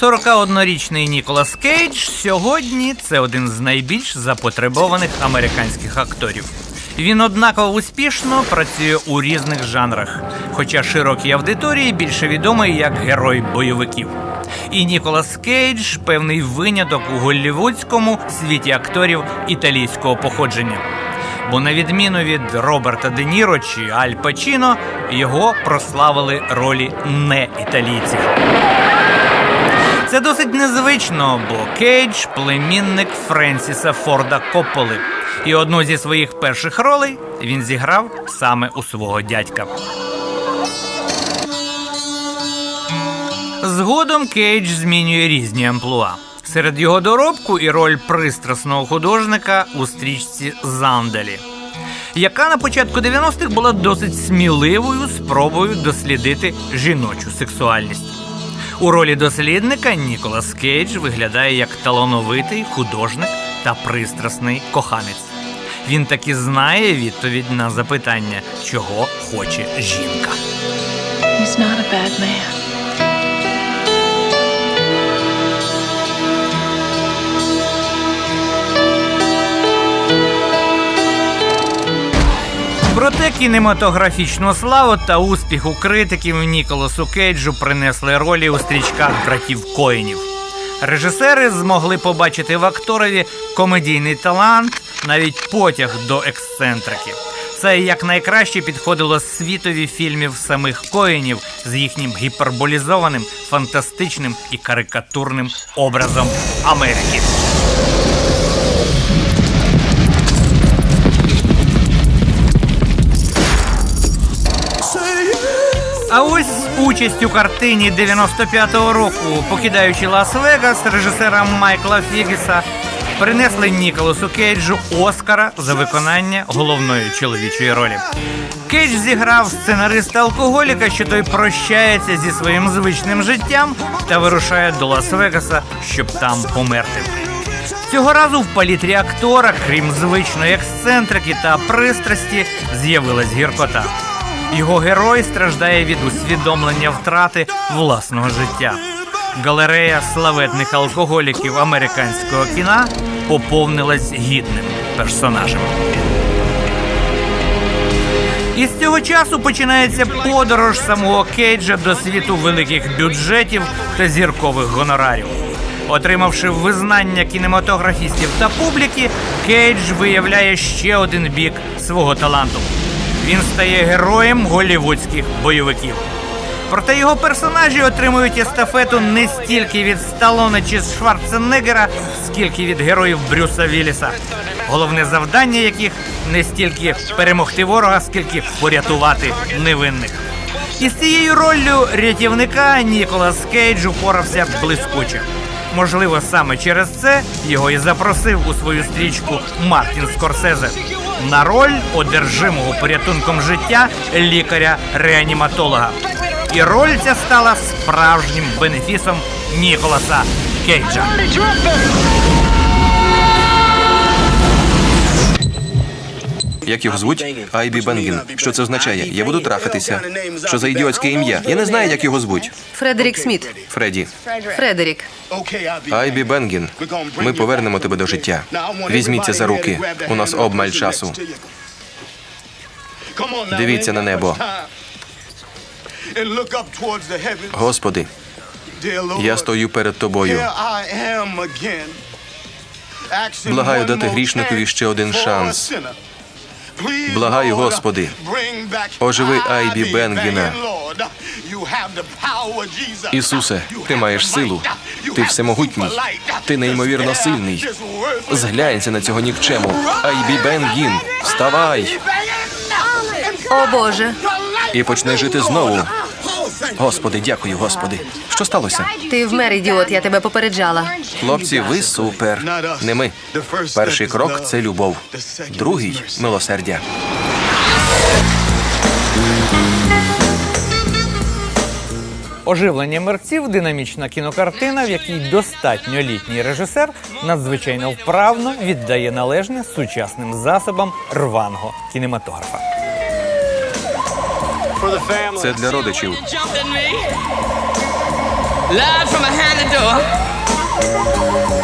41-річний Ніколас Кейдж сьогодні це один з найбільш запотребованих американських акторів. Він однаково успішно працює у різних жанрах, хоча широкій аудиторії більше відомий як герой бойовиків. І Ніколас Кейдж певний виняток у голлівудському світі акторів італійського походження. Бо на відміну від Роберта Де Ніро чи Аль Пачіно, його прославили ролі не італійців. Це досить незвично, бо Кейдж племінник Френсіса Форда Копполи. І одну зі своїх перших ролей він зіграв саме у свого дядька. Згодом Кейдж змінює різні амплуа. Серед його доробку і роль пристрасного художника у стрічці Зандалі, яка на початку 90-х була досить сміливою спробою дослідити жіночу сексуальність. У ролі дослідника Ніколас Кейдж виглядає як талановитий художник та пристрасний коханець. Він таки знає відповідь на запитання, чого хоче жінка. He's not a bad man. Проте кінематографічну славу та успіху критиків Ніколасу Кейджу принесли ролі у стрічках братів Коїнів. Режисери змогли побачити в акторові комедійний талант, навіть потяг до ексцентрики. Це якнайкраще підходило світові фільмів самих коїнів з їхнім гіперболізованим, фантастичним і карикатурним образом Америки. А ось участь у картині 95-го року, покидаючи Лас-Вегас, режисера Майкла Фігіса, принесли Ніколасу Кейджу Оскара за виконання головної чоловічої ролі. Кейдж зіграв сценариста алкоголіка, що той прощається зі своїм звичним життям та вирушає до Лас-Вегаса, щоб там померти. Цього разу в палітрі актора, крім звичної ексцентрики та пристрасті, з'явилась гіркота. Його герой страждає від усвідомлення втрати власного життя. Галерея славетних алкоголіків американського кіна поповнилась гідним персонажем. І з цього часу починається подорож самого Кейджа до світу великих бюджетів та зіркових гонорарів. Отримавши визнання кінематографістів та публіки, Кейдж виявляє ще один бік свого таланту. Він стає героєм голівудських бойовиків. Проте його персонажі отримують естафету не стільки від Сталоне чи Шварценеггера, скільки від героїв Брюса Вілліса. Головне завдання яких не стільки перемогти ворога, скільки порятувати невинних. І з цією роллю рятівника Ніколас Кейдж упорався блискуче. Можливо, саме через це його і запросив у свою стрічку Мартін Скорсезе на роль одержимого порятунком життя лікаря-реаніматолога. І роль ця стала справжнім бенефісом Ніколаса Кейджа. Як його звуть? Айбі Бенгін. Що це означає? Я буду трахатися. Що за ідіотське ім'я? Я не знаю, як його звуть. Фредерік Сміт. Фредді. Фредерік. Айбі Бенгін. Ми повернемо тебе до життя. Візьміться за руки. У нас обмаль часу. Дивіться на небо. Господи, я стою перед тобою. Благаю дати грішникові ще один шанс. Благаю, Господи, оживи Айбі Бенгіна. Ісусе, ти маєш силу. Ти всемогутній. Ти неймовірно сильний. Зглянься на цього нікчему. Айбі Бенгін, вставай О Боже, і почни жити знову. Господи, дякую, Господи. Що сталося? ти вмер, ідіот, я тебе попереджала. Хлопці, ви супер. Не ми. Перший крок це любов. Другий милосердя. Оживлення мерців динамічна кінокартина, в якій достатньо літній режисер надзвичайно вправно віддає належне сучасним засобам рваного кінематографа. Це для родичів. jumped at me. Live from behind the йду.